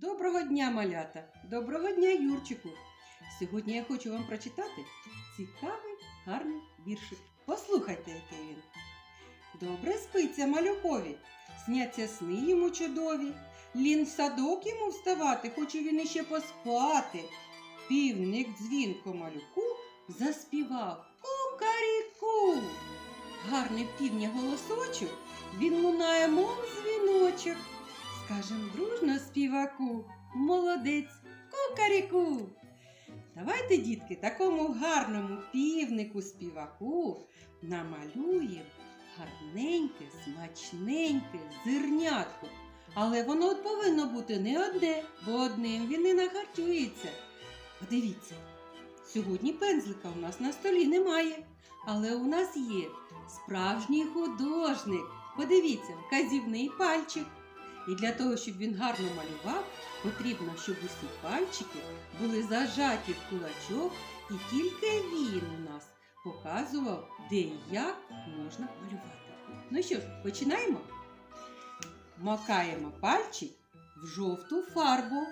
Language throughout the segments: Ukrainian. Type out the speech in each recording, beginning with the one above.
Доброго дня, малята! Доброго дня, Юрчику! Сьогодні я хочу вам прочитати цікавий, гарний віршик. Послухайте, який він. Добре спиться малюкові, сняться сни йому чудові. Лін в садок йому вставати, хоче він іще поспати. Півник дзвінко малюку заспівав кукаріку. Гарний півня голосочок, він лунає, мов дзвіночок. Скажем дружно співаку, молодець, кукаріку. Давайте, дітки, такому гарному півнику співаку намалюємо гарненьке, смачненьке зернятко. Але воно повинно бути не одне, бо одним він не нагартується. Подивіться, сьогодні пензлика у нас на столі немає, але у нас є справжній художник. Подивіться, вказівний пальчик. І для того, щоб він гарно малював, потрібно, щоб усі пальчики були зажаті в кулачок, і тільки він у нас показував, де і як можна малювати. Ну що ж, починаємо? Макаємо пальчик в жовту фарбу,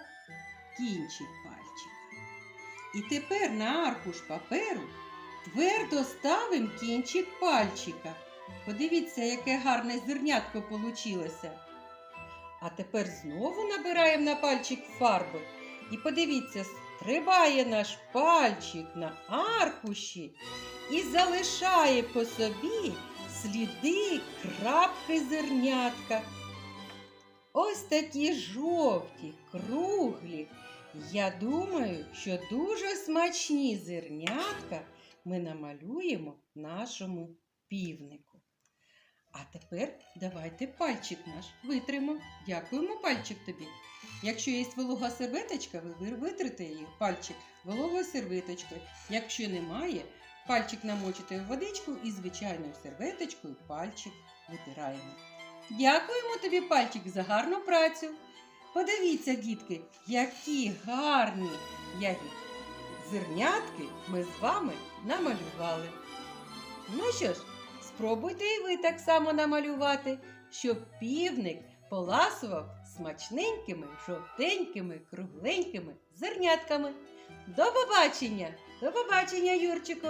кінчик пальчика. І тепер на аркуш паперу твердо ставимо кінчик пальчика. Подивіться, яке гарне зернятко получилося. А тепер знову набираємо на пальчик фарби. І подивіться, стрибає наш пальчик на аркуші і залишає по собі сліди крапки зернятка. Ось такі жовті, круглі. Я думаю, що дуже смачні зернятка ми намалюємо нашому півнику. А тепер давайте пальчик наш витримо. Дякуємо пальчик тобі. Якщо є волога серветочка, ви витрите її пальчик вологою серветочкою. Якщо немає, пальчик намочите в водичку і звичайною серветочкою пальчик витираємо. Дякуємо тобі, пальчик, за гарну працю. Подивіться, дітки, які гарні ягід. Зернятки ми з вами намалювали. Ну що ж, спробуйте і ви так само намалювати, щоб півник поласував смачненькими, жовтенькими, кругленькими зернятками. До побачення! До побачення, Юрчику!